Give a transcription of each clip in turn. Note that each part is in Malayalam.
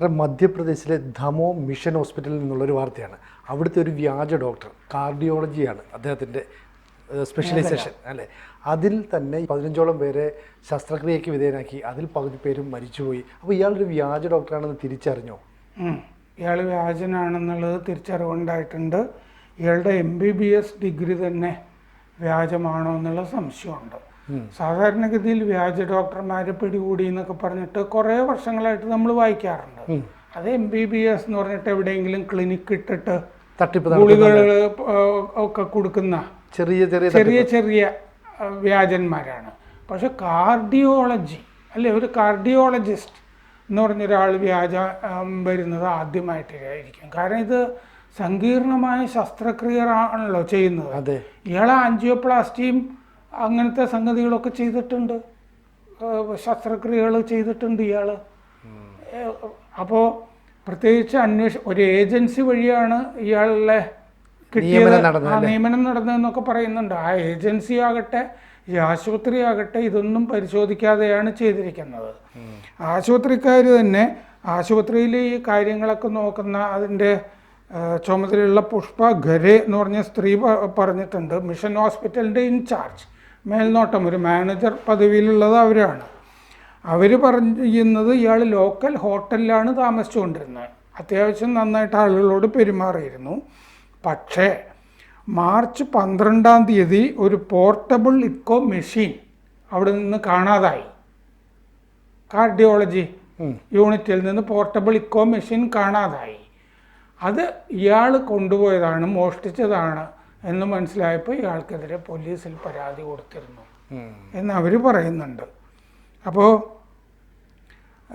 സാറേ മധ്യപ്രദേശിലെ ധമോ മിഷൻ ഹോസ്പിറ്റലിൽ നിന്നുള്ളൊരു വാർത്തയാണ്. അവിടുത്തെ ഒരു വ്യാജ ഡോക്ടർ കാർഡിയോളജിയാണ് അദ്ദേഹത്തിന്റെ സ്പെഷ്യലൈസേഷൻ അല്ലേ? അതിൽ തന്നെ പതിനഞ്ചോളം പേരെ ശസ്ത്രക്രിയയ്ക്ക് വിധേയനാക്കി. അതിൽ പകുതി പേരും മരിച്ചുപോയി. അപ്പോൾ ഇയാളൊരു വ്യാജ ഡോക്ടറാണെന്ന് തിരിച്ചറിഞ്ഞോ? ഇയാൾ വ്യാജനാണെന്നുള്ളത് തിരിച്ചറിവുണ്ടായിട്ടുണ്ട്. ഇയാളുടെ M B B S degree തന്നെ വ്യാജമാണോ എന്നുള്ള സംശയമുണ്ട്. സാധാരണഗതിയിൽ വ്യാജ ഡോക്ടർമാരെ പിടികൂടി എന്നൊക്കെ പറഞ്ഞിട്ട് കുറേ വർഷങ്ങളായിട്ട് നമ്മൾ വായിക്കാറുണ്ട്. അത് എം ബി ബി എസ് എന്ന് പറഞ്ഞിട്ട് എവിടെയെങ്കിലും ക്ലിനിക്ക് ഇട്ടിട്ട് തട്ടിപ്പ് ഗുളികൾ ഒക്കെ കൊടുക്കുന്ന ചെറിയ ചെറിയ ചെറിയ ചെറിയ വ്യാജന്മാരാണ്. പക്ഷെ കാർഡിയോളജി അല്ലെ ഒരു കാർഡിയോളജിസ്റ്റ് എന്ന് പറഞ്ഞൊരാൾ വ്യാജ വരുന്നത് ആദ്യമായിട്ടായിരിക്കും. കാരണം ഇത് സങ്കീർണമായ ശസ്ത്രക്രിയ ആണല്ലോ ചെയ്യുന്നത്. അതെ. ഇയാൾ ആൻജിയോപ്ലാസ്റ്റിയും അങ്ങനത്തെ സംഗതികളൊക്കെ ചെയ്തിട്ടുണ്ട്. ശസ്ത്രക്രിയകൾ ചെയ്തിട്ടുണ്ട് ഇയാൾ അപ്പോൾ പ്രത്യേകിച്ച് അന്വേഷ ഒരു ഏജൻസി വഴിയാണ് ഇയാളെ കിട്ടിയത്. നിയമനം ആ നിയമനം നടന്നതെന്നൊക്കെ പറയുന്നുണ്ട്. ആ ഏജൻസി ആകട്ടെ ഈ ആശുപത്രി ആകട്ടെ ഇതൊന്നും പരിശോധിക്കാതെയാണ് ചെയ്തിരിക്കുന്നത്. ആശുപത്രിക്കാർ തന്നെ ആശുപത്രിയിൽ ഈ കാര്യങ്ങളൊക്കെ നോക്കുന്ന അതിന്റെ ചുമതലയുള്ള പുഷ്പ ഖരെ എന്ന് പറഞ്ഞ സ്ത്രീ പറഞ്ഞിട്ടുണ്ട്. മിഷൻ ഹോസ്പിറ്റലിന്റെ ഇൻചാർജ്. മേൽനോട്ടം. ഒരു മാനേജർ പദവിയിലുള്ളത് അവരാണ്. അവർ പറയുന്നത് ഇയാൾ ലോക്കൽ ഹോട്ടലിലാണ് താമസിച്ചുകൊണ്ടിരുന്നത്. അത്യാവശ്യം നന്നായിട്ട് ആളുകളോട് പെരുമാറിയിരുന്നു. പക്ഷേ മാർച്ച് പന്ത്രണ്ടാം തീയതി ഒരു പോർട്ടബിൾ ഇക്കോ മെഷീൻ അവിടെ നിന്ന് കാണാതായി. കാർഡിയോളജി യൂണിറ്റിൽ നിന്ന് പോർട്ടബിൾ ഇക്കോ മെഷീൻ കാണാതായി. അത് ഇയാൾ കൊണ്ടുപോയതാണ് മോഷ്ടിച്ചതാണ്. എന്ന് മനസ്സിലായപ്പോൾ ഇയാൾക്കെതിരെ പോലീസിൽ പരാതി കൊടുത്തിരുന്നു. എന്ന് അവർ പറയുന്നുണ്ട്. അപ്പോൾ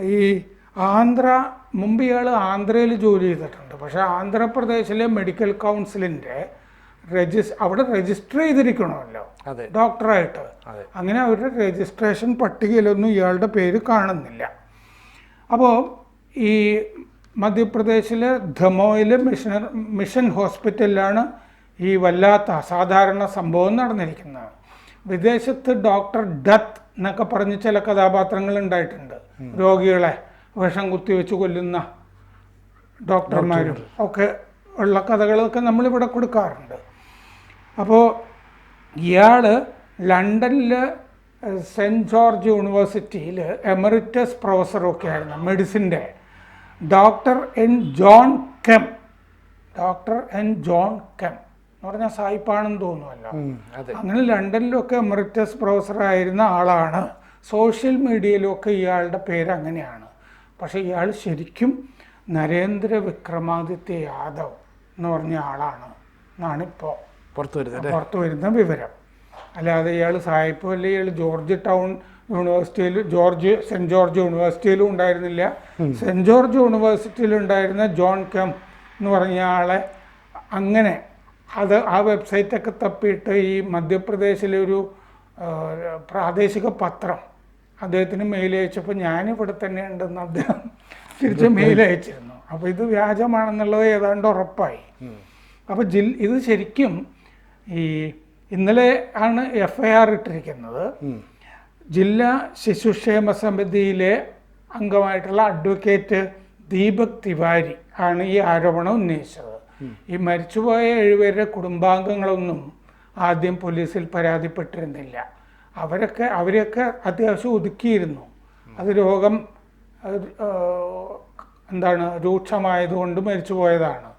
ഈ ആന്ധ്ര മുമ്പ് ഇയാൾ ആന്ധ്രയിൽ ജോലി ചെയ്തിട്ടുണ്ട്. പക്ഷേ ആന്ധ്രാപ്രദേശിലെ മെഡിക്കൽ കൗൺസിലിന്റെ രജിസ് അവിടെ രജിസ്റ്റർ ചെയ്തിരിക്കണമല്ലോ. ഡോക്ടറായിട്ട്. അങ്ങനെ അവരുടെ രജിസ്ട്രേഷൻ പട്ടികയിലൊന്നും ഇയാളുടെ പേര് കാണുന്നില്ല. അപ്പോൾ ഈ മധ്യപ്രദേശിലെ ധമോയിലെ മിഷനർ മിഷൻ ഹോസ്പിറ്റലിലാണ് ഈ വല്ലാത്ത അസാധാരണ സംഭവം നടന്നിരിക്കുന്നത് വിദേശത്ത് ഡോക്ടർ ഡത്ത് എന്നൊക്കെ പറഞ്ഞ് ചില കഥാപാത്രങ്ങൾ ഉണ്ടായിട്ടുണ്ട്. രോഗികളെ വിഷം കുത്തിവെച്ച് കൊല്ലുന്ന ഡോക്ടർമാരും ഒക്കെ ഉള്ള കഥകളൊക്കെ നമ്മളിവിടെ കൊടുക്കാറുണ്ട്. അപ്പോൾ ഇയാൾ ലണ്ടനിൽ സെന്റ് ജോർജ് യൂണിവേഴ്സിറ്റിയിൽ എമറിറ്റസ് പ്രൊഫസറൊക്കെ ആയിരുന്നു മെഡിസിന്റെ. Doctor N John Camm. Doctor N John Camm. എന്ന് പറഞ്ഞാൽ സായിപ്പാണെന്ന് തോന്നുമല്ലോ അങ്ങനെ ലണ്ടനിലൊക്കെ എമറിറ്റസ് പ്രൊഫസറായിരുന്ന ആളാണ്. സോഷ്യൽ മീഡിയയിലൊക്കെ ഇയാളുടെ പേര് അങ്ങനെയാണ്. പക്ഷേ ഇയാൾ ശരിക്കും നരേന്ദ്ര വിക്രമാദിത്യ യാദവ് എന്ന് പറഞ്ഞ ആളാണ്. എന്നാണ് ഇപ്പോൾ പുറത്തു വരുന്നത് പുറത്തു വരുന്ന വിവരം. അല്ലാതെ ഇയാൾ സായിപ്പ് അല്ലെ ഇയാൾ ജോർജ് ടൗൺ യൂണിവേഴ്സിറ്റിയിൽ ജോർജ് സെന്റ് ജോർജ് യൂണിവേഴ്സിറ്റിയിലും ഉണ്ടായിരുന്നില്ല. സെന്റ് ജോർജ് യൂണിവേഴ്സിറ്റിയിൽ ഉണ്ടായിരുന്ന ജോൺ കെം എന്ന് പറഞ്ഞ ആളെ അങ്ങനെ അത് ആ വെബ്സൈറ്റൊക്കെ തപ്പിയിട്ട് ഈ മധ്യപ്രദേശിലെ ഒരു പ്രാദേശിക പത്രം അദ്ദേഹത്തിന് മെയിൽ അയച്ചപ്പോൾ ഞാനിവിടെ തന്നെ ഉണ്ടെന്ന് അദ്ദേഹം തിരിച്ച് മെയിൽ അയച്ചിരുന്നു. അപ്പോൾ ഇത് വ്യാജമാണെന്നുള്ളത് ഏതാണ്ട് ഉറപ്പായി. അപ്പോൾ ജില്ല ഇത് ശരിക്കും ഈ ഇന്നലെ ആണ് എഫ് ഐ ആർ ഇട്ടിരിക്കുന്നത്. ജില്ലാ ശിശുക്ഷേമ സമിതിയിലെ അംഗമായിട്ടുള്ള അഡ്വക്കേറ്റ് ദീപക് തിവാരി ആണ് ഈ ആരോപണം ഉന്നയിച്ചത്. ഈ മരിച്ചുപോയ ഏഴുപേരുടെ കുടുംബാംഗങ്ങളൊന്നും ആദ്യം പോലീസിൽ പരാതിപ്പെട്ടിരുന്നില്ല. അവരൊക്കെ അവരെയൊക്കെ അത്യാവശ്യം ഒതുക്കിയിരുന്നു. അത് രോഗം എന്താണ് രൂക്ഷമായതുകൊണ്ട് മരിച്ചുപോയതാണ്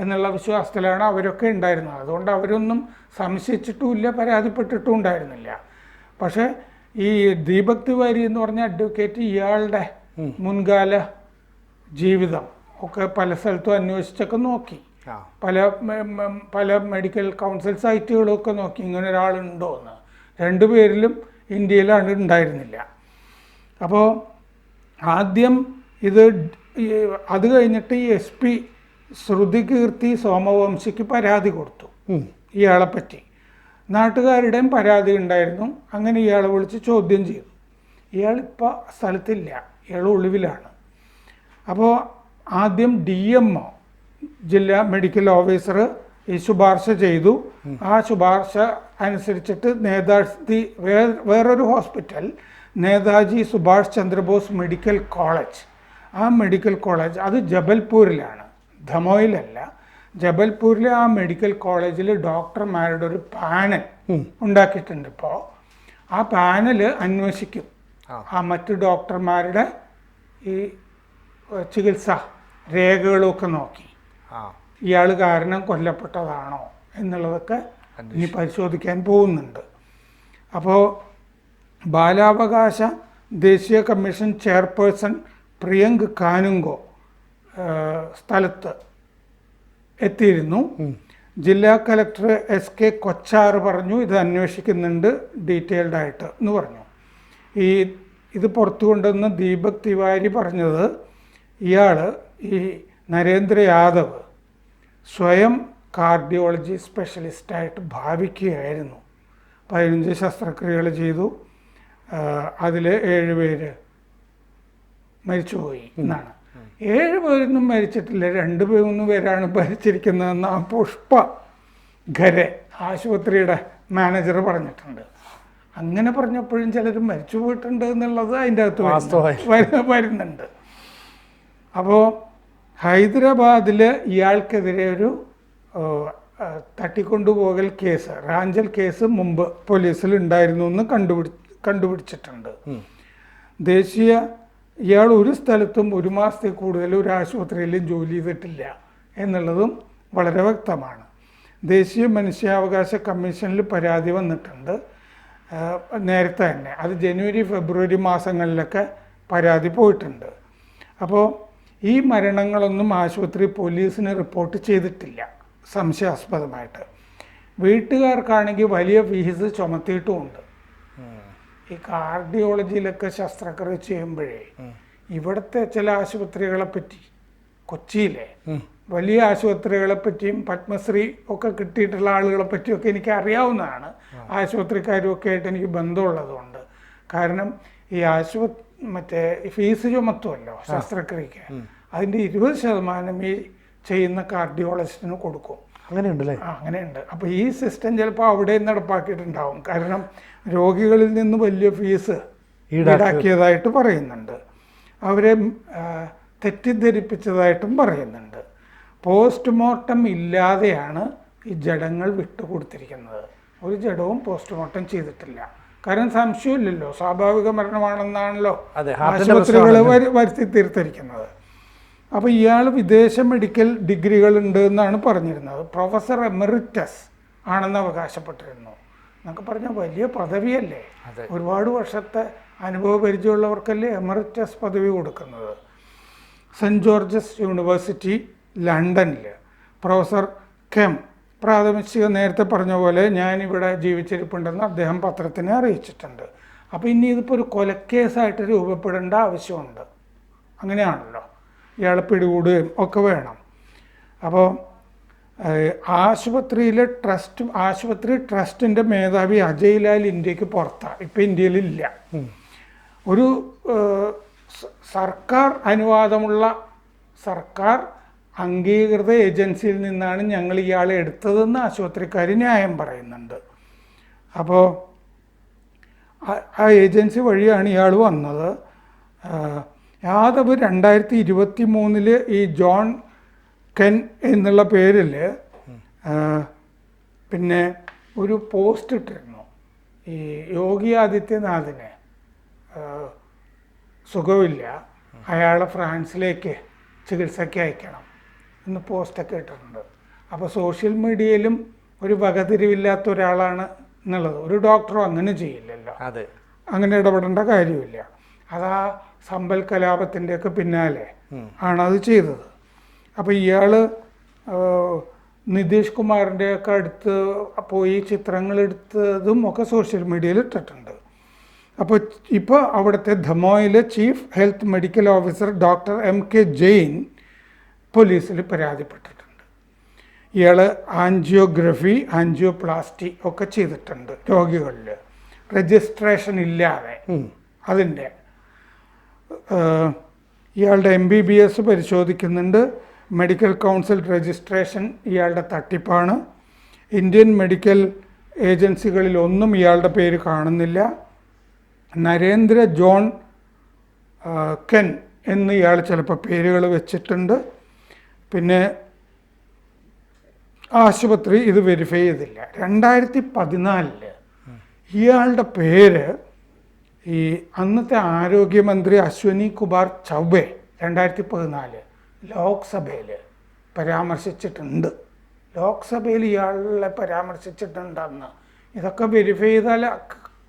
എന്നുള്ള വിശ്വാസത്തിലാണ് അവരൊക്കെ ഉണ്ടായിരുന്നത്. അതുകൊണ്ട് അവരൊന്നും സംശയിച്ചിട്ടുമില്ല പരാതിപ്പെട്ടിട്ടും ഉണ്ടായിരുന്നില്ല. പക്ഷേ ഈ ദീപക് തിവാരി എന്ന് പറഞ്ഞ അഡ്വക്കേറ്റ് ഇയാളുടെ മുൻകാല ജീവിതം ഒക്കെ പല സ്ഥലത്തും അന്വേഷിച്ചൊക്കെ നോക്കി. പല പല മെഡിക്കൽ കൗൺസിൽ സൈറ്റുകളൊക്കെ നോക്കി ഇങ്ങനെ ഒരാളുണ്ടോ എന്ന്. രണ്ടു പേരിലും ഇന്ത്യയിലാണ് ഉണ്ടായിരുന്നില്ല. അപ്പോൾ ആദ്യം ഇത് അത് കഴിഞ്ഞിട്ട് ഈ എസ് പി ശ്രുതികീർത്തി സോമവംശിക്ക് പരാതി കൊടുത്തു. ഇയാളെ പറ്റി. നാട്ടുകാരുടെയും പരാതി ഉണ്ടായിരുന്നു. അങ്ങനെ ഇയാളെ വിളിച്ച് ചോദ്യം ചെയ്തു. ഇയാളിപ്പോൾ സ്ഥലത്തില്ല. ഇയാൾ ഒളിവിലാണ്. അപ്പോൾ ആദ്യം ഡി എം ഒ ജില്ലാ മെഡിക്കൽ ഓഫീസർ ഈ ശുപാർശ ചെയ്തു. ആ ശുപാർശ അനുസരിച്ചിട്ട് നേതാജി വേ- വേറൊരു hospital Netaji Subhash Chandrabose medical college. ആ മെഡിക്കൽ കോളേജ് അത് ജബൽപൂരിലാണ്. ധമോയിലല്ല. ജബൽപൂരിലെ ആ മെഡിക്കൽ കോളേജിൽ ഡോക്ടർമാരുടെ ഒരു പാനൽ ഉണ്ടാക്കിയിട്ടുണ്ട് ഇപ്പോൾ ആ പാനൽ അന്വേഷിക്കും. ആ. മറ്റ് ഡോക്ടർമാരുടെ ഈ ചികിത്സ രേഖകളൊക്കെ നോക്കി. ഇയാൾ കാരണം കൊല്ലപ്പെട്ടതാണോ എന്നുള്ളതൊക്കെ ഇനി പരിശോധിക്കാൻ പോകുന്നുണ്ട്. അപ്പോൾ ബാലാവകാശ ദേശീയ കമ്മീഷൻ ചെയർപേഴ്സൺ പ്രിയങ്ക് കാനുങ്കോ സ്ഥലത്ത് എത്തിയിരുന്നു. ജില്ലാ കലക്ടർ എസ് കെ കൊച്ചാർ പറഞ്ഞു ഇത് അന്വേഷിക്കുന്നുണ്ട് ഡീറ്റെയിൽഡ് ആയിട്ട് എന്ന് പറഞ്ഞു. ഈ ഇത് പുറത്തു കൊണ്ടുവന്ന ദീപക് തിവാരി പറഞ്ഞത് ഇയാൾ ഈ നരേന്ദ്ര യാദവ് സ്വയം കാർഡിയോളജി സ്പെഷ്യലിസ്റ്റായിട്ട് ഭാവിക്കുകയായിരുന്നു. പതിനഞ്ച് ശസ്ത്രക്രിയകൾ ചെയ്തു. അതിൽ ഏഴുപേര് മരിച്ചുപോയി എന്നാണ്. ഏഴ് പേരൊന്നും മരിച്ചിട്ടില്ല. രണ്ട് മൂന്ന് പേരാണ് മരിച്ചിരിക്കുന്നതെന്ന് ആ പുഷ്പ ഖരെ ആശുപത്രിയുടെ മാനേജർ പറഞ്ഞിട്ടുണ്ട്. അങ്ങനെ പറഞ്ഞപ്പോഴും ചിലർ മരിച്ചു പോയിട്ടുണ്ട് എന്നുള്ളത് അതിന്റെ അകത്ത്. വരുന്നുണ്ട്. അപ്പോൾ ഹൈദരാബാദിൽ ഇയാൾക്കെതിരെ ഒരു തട്ടിക്കൊണ്ടുപോകൽ കേസ് റാഞ്ചൽ കേസ് മുമ്പ് പോലീസിൽ ഉണ്ടായിരുന്നു എന്ന് കണ്ടുപിടി കണ്ടുപിടിച്ചിട്ടുണ്ട്. ദേശീയ ഇയാൾ ഒരു സ്ഥലത്തും ഒരു മാസത്തിൽ കൂടുതൽ ഒരു ആശുപത്രിയിലും ജോലി ചെയ്തിട്ടില്ല എന്നുള്ളതും വളരെ വ്യക്തമാണ്. ദേശീയ മനുഷ്യാവകാശ കമ്മീഷനിൽ പരാതി വന്നിട്ടുണ്ട്. നേരത്തെ തന്നെ. അത് ജനുവരി ഫെബ്രുവരി മാസങ്ങളിലൊക്കെ പരാതി പോയിട്ടുണ്ട്. അപ്പോൾ ഈ മരണങ്ങളൊന്നും ആശുപത്രി പോലീസിന് റിപ്പോർട്ട് ചെയ്തിട്ടില്ല. സംശയാസ്പദമായിട്ട്. വീട്ടുകാർക്കാണെങ്കിൽ വലിയ ഫീസ് ചുമത്തിയിട്ടുമുണ്ട്. ഈ കാർഡിയോളജിയിലൊക്കെ ശസ്ത്രക്രിയ ചെയ്യുമ്പോഴേ ഇവിടുത്തെ ചില ആശുപത്രികളെ പറ്റി കൊച്ചിയിലെ വലിയ ആശുപത്രികളെ പറ്റിയും പത്മശ്രീ ഒക്കെ കിട്ടിയിട്ടുള്ള ആളുകളെ ഒക്കെ എനിക്ക് അറിയാവുന്നതാണ്. ആശുപത്രിക്കാരും ഒക്കെ ആയിട്ട് എനിക്ക് ബന്ധമുള്ളതുകൊണ്ട്. കാരണം ഈ ആശുപത്രി മറ്റേ ഫീസ് ചുമത്തുമല്ലോ ശസ്ത്രക്രിയക്ക്. അതിന്റെ ഇരുപത് ശതമാനം ഈ ചെയ്യുന്ന കാർഡിയോളജിസ്റ്റിന് കൊടുക്കും. അങ്ങനെയുണ്ടല്ലേ? അങ്ങനെയുണ്ട്. അപ്പോൾ ഈ സിസ്റ്റം ചിലപ്പോൾ അവിടെ നടപ്പാക്കിയിട്ടുണ്ടാവും. കാരണം രോഗികളിൽ നിന്ന് വലിയ ഫീസ് ഈടാക്കി- ഈടാക്കിയതായിട്ട് പറയുന്നുണ്ട്. അവരെ തെറ്റിദ്ധരിപ്പിച്ചതായിട്ടും പറയുന്നുണ്ട്. പോസ്റ്റ് മോർട്ടം ഇല്ലാതെയാണ് ഈ ജഡങ്ങൾ വിട്ടുകൊടുത്തിരിക്കുന്നത്. ഒരു ജഡവും പോസ്റ്റ്മോർട്ടം ചെയ്തിട്ടില്ല. കാരണം സംശയമില്ലല്ലോ. സ്വാഭാവിക മരണമാണെന്നാണല്ലോ ആശുപത്രികൾ വരുത്തി തീർത്തിരിക്കുന്നത്. അപ്പോൾ ഇയാൾ വിദേശ മെഡിക്കൽ ഡിഗ്രികൾ ഉണ്ട് എന്നാണ് പറഞ്ഞിരുന്നത്. പ്രൊഫസർ എമറിറ്റസ് ആണെന്ന് അവകാശപ്പെട്ടിരുന്നു. എന്നൊക്കെ പറഞ്ഞാൽ വലിയ പദവിയല്ലേ. ഒരുപാട് വർഷത്തെ അനുഭവ പരിചയമുള്ളവർക്കല്ലേ എമറിറ്റസ് പദവി കൊടുക്കുന്നത്? സെന്റ് ജോർജസ് യൂണിവേഴ്സിറ്റി ലണ്ടനിൽ പ്രൊഫസർ കെം പ്രാഥമിക നേരത്തെ പറഞ്ഞ പോലെ ഞാനിവിടെ ജീവിച്ചിരിപ്പുണ്ടെന്ന് അദ്ദേഹം പത്രത്തിനെ അറിയിച്ചിട്ടുണ്ട്. അപ്പോൾ ഇനി ഇതിപ്പോൾ ഒരു കൊലക്കേസായിട്ട് രൂപപ്പെടേണ്ട ആവശ്യമുണ്ട്. അങ്ങനെയാണല്ലോ. ഇയാളെ പിടികൂടുകയും ഒക്കെ വേണം. അപ്പോൾ ആശുപത്രിയിലെ ട്രസ്റ്റ് ആശുപത്രി ട്രസ്റ്റിന്റെ മേധാവി അജയ് ലാൽ ഇന്ത്യയ്ക്ക് പുറത്താണ് ഇപ്പം ഇന്ത്യയിലില്ല ഒരു സർക്കാർ അനുവാദമുള്ള സർക്കാർ അംഗീകൃത ഏജൻസിയിൽ നിന്നാണ് ഞങ്ങൾ ഇയാളെ എടുത്തതെന്ന് ആശുപത്രിക്കാർ ന്യായം പറയുന്നുണ്ട്. അപ്പോൾ ആ- ഏജൻസി വഴിയാണ് ഇയാൾ വന്നത്. യാദവ് രണ്ടായിരത്തി ഇരുപത്തി മൂന്നിൽ ഈ ജോൺ കെൻ എന്നുള്ള പേരിൽ പിന്നെ ഒരു പോസ്റ്റ് ഇട്ടിരുന്നു. ഈ യോഗി ആദിത്യനാഥിന് സുഖമില്ല. അയാളെ ഫ്രാൻസിലേക്ക് ചികിത്സയ്ക്ക് അയക്കണം. എന്ന് പോസ്റ്റൊക്കെ ഇട്ടിട്ടുണ്ട്. അപ്പോൾ സോഷ്യൽ മീഡിയയിലും ഒരു വകതിരിവില്ലാത്ത ഒരാളാണ് എന്നുള്ളത്. ഒരു ഡോക്ടറും അങ്ങനെ ചെയ്യില്ലല്ലോ. അതെ. അങ്ങനെ ഇടപെടേണ്ട കാര്യമില്ല. അതാ ആ സമ്പൽ കലാപത്തിന്റെയൊക്കെ പിന്നാലെ ആണത് ചെയ്തത്. അപ്പോൾ ഇയാൾ നിതീഷ് കുമാറിന്റെ ഒക്കെ അടുത്ത് പോയി ചിത്രങ്ങൾ എടുത്തതും ഒക്കെ സോഷ്യൽ മീഡിയയിൽ ഇട്ടിട്ടുണ്ട്. അപ്പോൾ ഇപ്പോൾ അവിടുത്തെ ധമോയിലെ chief health medical officer doctor M K Jain പോലീസിൽ പരാതിപ്പെട്ടിട്ടുണ്ട്. ഇയാൾ ആൻജിയോഗ്രഫി ആൻജിയോപ്ലാസ്റ്റി ഒക്കെ ചെയ്തിട്ടുണ്ട് രോഗികളിൽ. രജിസ്ട്രേഷൻ ഇല്ലാതെ. അതിന്റെ ഇയാളുടെ എം ബി ബി എസ് പരിശോധിക്കുന്നുണ്ട്. മെഡിക്കൽ കൗൺസിൽ രജിസ്ട്രേഷൻ ഇയാളുടെ തട്ടിപ്പാണ്. ഇന്ത്യൻ മെഡിക്കൽ ഏജൻസികളിൽ ഒന്നും ഇയാളുടെ പേര് കാണുന്നില്ല. നരേന്ദ്ര ജോൺ കെൻ എന്ന് ഇയാൾ ചിലപ്പോൾ പേരുകൾ വെച്ചിട്ടുണ്ട്. പിന്നെ ആശുപത്രി ഇത് വെരിഫൈ ചെയ്തില്ല. രണ്ടായിരത്തി പതിനാലിൽ ഇയാളുടെ പേര് ഈ അന്നത്തെ ആരോഗ്യമന്ത്രി അശ്വനി കുമാർ ചൗബെ രണ്ടായിരത്തി പതിനാല് ലോക്സഭയിൽ പരാമർശിച്ചിട്ടുണ്ട്. ലോക്സഭയിൽ ഇയാളെ പരാമർശിച്ചിട്ടുണ്ടെന്ന്. ഇതൊക്കെ വെരിഫൈ ചെയ്താൽ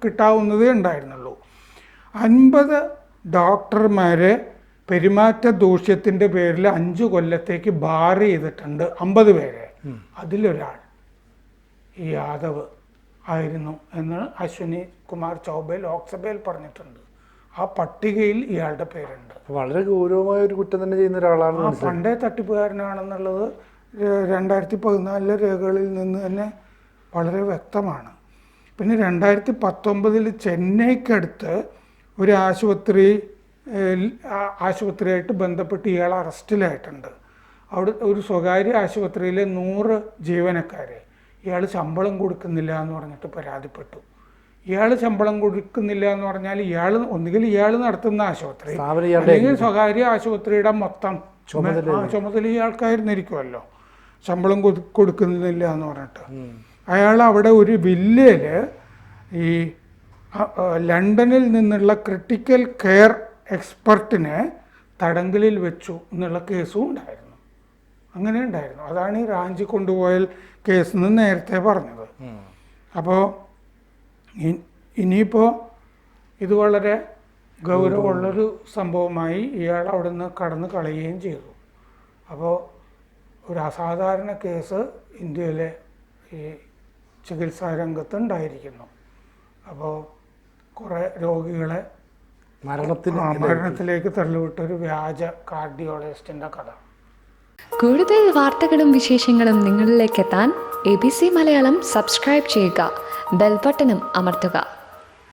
കിട്ടാവുന്നതേ ഉണ്ടായിരുന്നുള്ളൂ. അൻപത് ഡോക്ടർമാരെ പെരുമാറ്റ ദൂഷ്യത്തിന്റെ പേരിൽ അഞ്ച് കൊല്ലത്തേക്ക് ബാർ ചെയ്തിട്ടുണ്ട്. അമ്പത് പേരെ. അതിലൊരാൾ ഈ യാദവ് ആയിരുന്നു എന്ന് അശ്വിനി കുമാർ ചൗബെ ലോക്സഭയിൽ പറഞ്ഞിട്ടുണ്ട്. ആ പട്ടികയിൽ ഇയാളുടെ പേരുണ്ട്. വളരെ ഗൗരവമായ ഒരു കുറ്റം തന്നെ ചെയ്യുന്ന ഒരാളാണ് പണ്ടേ തട്ടിപ്പുകാരനാണെന്നുള്ളത് രണ്ടായിരത്തി പതിനാലിലെ രേഖകളിൽ നിന്ന് തന്നെ വളരെ വ്യക്തമാണ്. പിന്നെ രണ്ടായിരത്തി പത്തൊമ്പതിൽ ചെന്നൈക്കടുത്ത് ഒരു ആശുപത്രി ആശുപത്രിയായിട്ട് ബന്ധപ്പെട്ട് ഇയാൾ അറസ്റ്റിലായിട്ടുണ്ട്. അവിടെ ഒരു സ്വകാര്യ ആശുപത്രിയിലെ നൂറ് ജീവനക്കാരെ ഇയാൾ ശമ്പളം കൊടുക്കുന്നില്ല എന്ന് പറഞ്ഞിട്ട് പരാതിപ്പെട്ടു. ഇയാൾ ശമ്പളം കൊടുക്കുന്നില്ല എന്ന് പറഞ്ഞാൽ ഇയാൾ ഒന്നുകിൽ ഇയാൾ നടത്തുന്ന ആശുപത്രി അല്ലെങ്കിൽ സ്വകാര്യ ആശുപത്രിയുടെ മൊത്തം ചുമതല ഇയാൾക്കായിരുന്നിരിക്കുമല്ലോ ശമ്പളം കൊടു- കൊടുക്കുന്നില്ല എന്ന് പറഞ്ഞിട്ട്. അയാൾ അവിടെ ഒരു വില്ലയിൽ ഈ ലണ്ടനിൽ നിന്നുള്ള ക്രിട്ടിക്കൽ കെയർ എക്സ്പെർട്ടിനെ തടങ്കലിൽ വെച്ചു എന്നുള്ള കേസും ഉണ്ടായിരുന്നു. അങ്ങനെ ഉണ്ടായിരുന്നു. അതാണ് ഈ റാഞ്ചി കൊണ്ടുപോയൽ കേസ് എന്ന് നേരത്തെ പറഞ്ഞത്. അപ്പോൾ ഇനിയിപ്പോൾ ഇത് വളരെ ഗൗരവമുള്ളൊരു സംഭവമായി ഇയാൾ അവിടെ നിന്ന് കടന്നു കളയുകയും ചെയ്തു. അപ്പോൾ ഒരു അസാധാരണ കേസ് ഇന്ത്യയിലെ ഈ ചികിത്സാ രംഗത്ത് ഉണ്ടായിരിക്കുന്നു. അപ്പോൾ കുറേ രോഗികളെ മരണത്തിന് മരണത്തിലേക്ക് തള്ളിവിട്ട ഒരു വ്യാജ കാർഡിയോളജിസ്റ്റിന്റെ കഥ. കൂടുതൽ വാർത്തകളും വിശേഷങ്ങളും നിങ്ങളിലേക്ക് എത്താൻ A B C Malayalam subscribe ചെയ്യുക. ബെൽബട്ടനും അമർത്തുക.